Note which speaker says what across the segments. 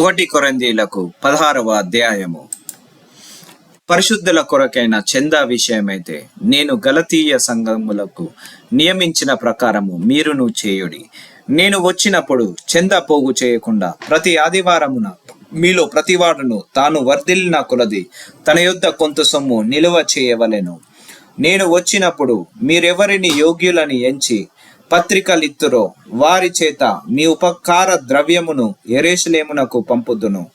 Speaker 1: ఒకటి కొరందీలకు పదహారవ అధ్యాయము. పరిశుద్ధుల కొరకైన చందా విషయమైతే నేను గలతీయ సంఘములకు నియమించిన ప్రకారము మీరును చేయుడి. నేను వచ్చినప్పుడు చందా పోగు చేయకుండా ప్రతి ఆదివారమున మీలో ప్రతివాడును తాను వర్ధిల్లిన కొలది తన యొద్ద కొంత సొమ్ము నిలువ చేయవలెను. నేను వచ్చినప్పుడు మీరెవరిని యోగ్యులని ఎంచి పత్రికలిత్తురో వారి చేత మీ ఉపకార ద్రవ్యమును ఎరేషులేమునకు పంపుదును.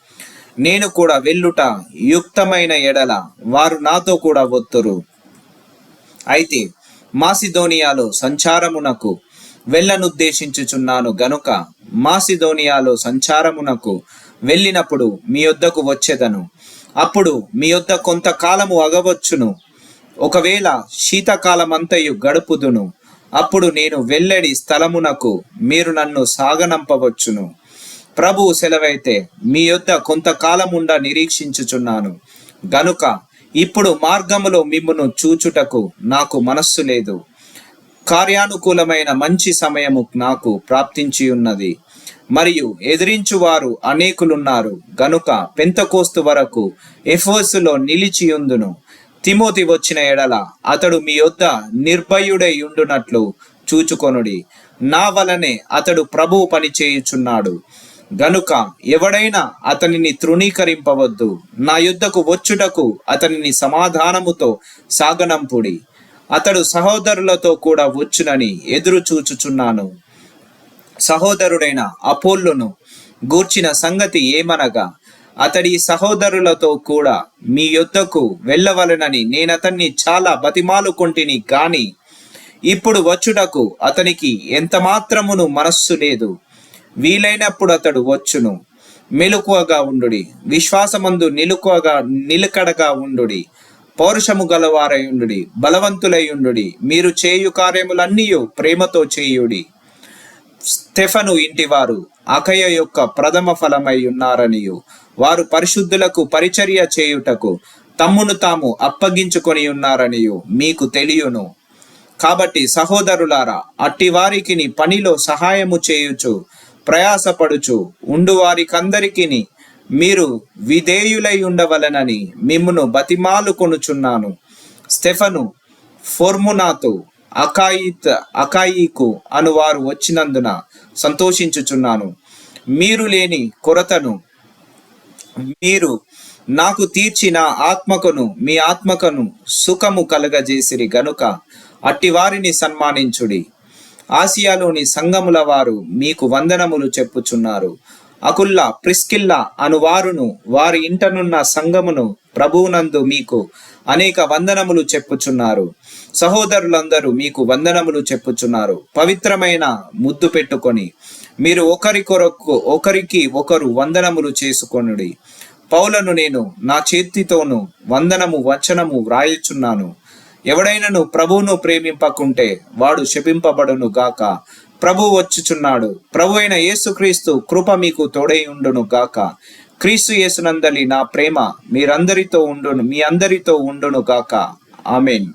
Speaker 1: నేను కూడా వెళ్ళుట యుక్తమైన ఎడల వారు నాతో కూడా వత్తురు. అయితే మాసిధోనియాలో సంచారమునకు వెళ్ళనుద్దేశించుచున్నాను గనుక మాసిధోనియాలో సంచారమునకు వెళ్ళినప్పుడు మీ యొద్దకు వచ్చేదను. అప్పుడు మీ యొద్ద కొంతకాలము అగవచ్చును. ఒకవేళ శీతకాలమంతయు గడుపుదును. అప్పుడు నేను వెల్లడి స్థలమునకు మీరు నన్ను సాగనంపవచ్చును. ప్రభువు సెలవైతే మీ యొద్ద కొంతకాలముండా నిరీక్షించుచున్నాను. గనుక ఇప్పుడు మార్గములో మిమ్మును చూచుటకు నాకు మనస్సు లేదు. కార్యానుకూలమైన మంచి సమయము నాకు ప్రాప్తించి ఉన్నది మరియు ఎదిరించువారు అనేకులున్నారు. గనుక పెంతకోస్తు వరకు ఎఫోసులో నిలిచియుందును. తిమోతి వచ్చిన ఎడల అతడు మీ యొద్ద నిర్భయుడై ఉండునట్లు చూచుకొనుడి. నా వలనే అతడు ప్రభువు పని చేయుచున్నాడు. గనుక ఎవడైనా అతనిని తృణీకరింపవద్దు. నా యుద్ధకు వచ్చుటకు అతనిని సమాధానముతో సాగనంపుడి. అతడు సహోదరులతో కూడా వచ్చునని ఎదురు చూచుచున్నాను. సహోదరుడైన అపోల్లును గూర్చిన సంగతి ఏమనగా అతడి సహోదరులతో కూడా మీ యొద్దకు వెళ్ళవలనని నేనతన్ని చాలా బతిమాలుకొంటిని గాని ఇప్పుడు వచ్చుటకు అతనికి ఎంత మాత్రమును మనస్సు లేదు. వీలైనప్పుడు అతడు వచ్చును. మెలకువగా ఉండుడి. విశ్వాసమందు నిలుకువగా నిలకడగా ఉండుడి. పౌరుషము గలవారై ఉండు బలవంతులై ఉండు మీరు చేయు కార్యములన్నీ ప్రేమతో చేయుడి. స్టెఫను ఇంటివారు అకయ యొక్క ప్రథమ ఫలమై ఉన్నారనియు. వారు పరిశుద్ధులకు పరిచర్య చేయుటకు తమ్మును తాము అప్పగించుకొని ఉన్నారనియు మీకు తెలియను. కాబట్టి సహోదరులారా అట్టి వారికి పనిలో సహాయము చేయుచు ప్రయాసపడుచు ఉండు వారికందరికిని మీరు విధేయులై ఉండవలనని మిమ్మును బతిమాలుకొనుచున్నాను స్టెఫను ఫోర్మునాతో అకాయిత్ అకాయికు అను వారు వచ్చినందున సంతోషించుచున్నాను. మీరు లేని కొరతను మీరు నాకు తీర్చిన ఆత్మకును మీ ఆత్మకను సుఖము కలగజేసిరి గనుక అట్టి వారిని సన్మానించుడి. ఆసియాలోని సంఘముల వారు మీకు వందనములు చెప్పుచున్నారు. అకుల్లా ప్రిస్కిల్లా అను వారును వారి ఇంటనున్న సంఘమును ప్రభువునందు మీకు అనేక వందనములు చెప్పుచున్నారు. సహోదరులందరూ మీకు వందనములు చెప్పుచున్నారు. పవిత్రమైన ముద్దు పెట్టుకొని మీరు ఒకరి కొరకు ఒకరికి ఒకరు వందనములు చేసుకొనుడి. పౌలను నేను నా చేతితోను వందనము వచనము వ్రాయుచున్నాను. ఎవడైనను ప్రభువును ప్రేమింపకుంటే వాడు శపింపబడును గాక. ప్రభు వచ్చుచున్నాడు. ప్రభు అయిన యేసుక్రీస్తు కృప మీకు తోడై ఉండును గాక. క్రీస్తు యేసునందలి నా ప్రేమ మీరందరితో ఉండును మీ అందరితో ఉండును గాక. ఆమెన్.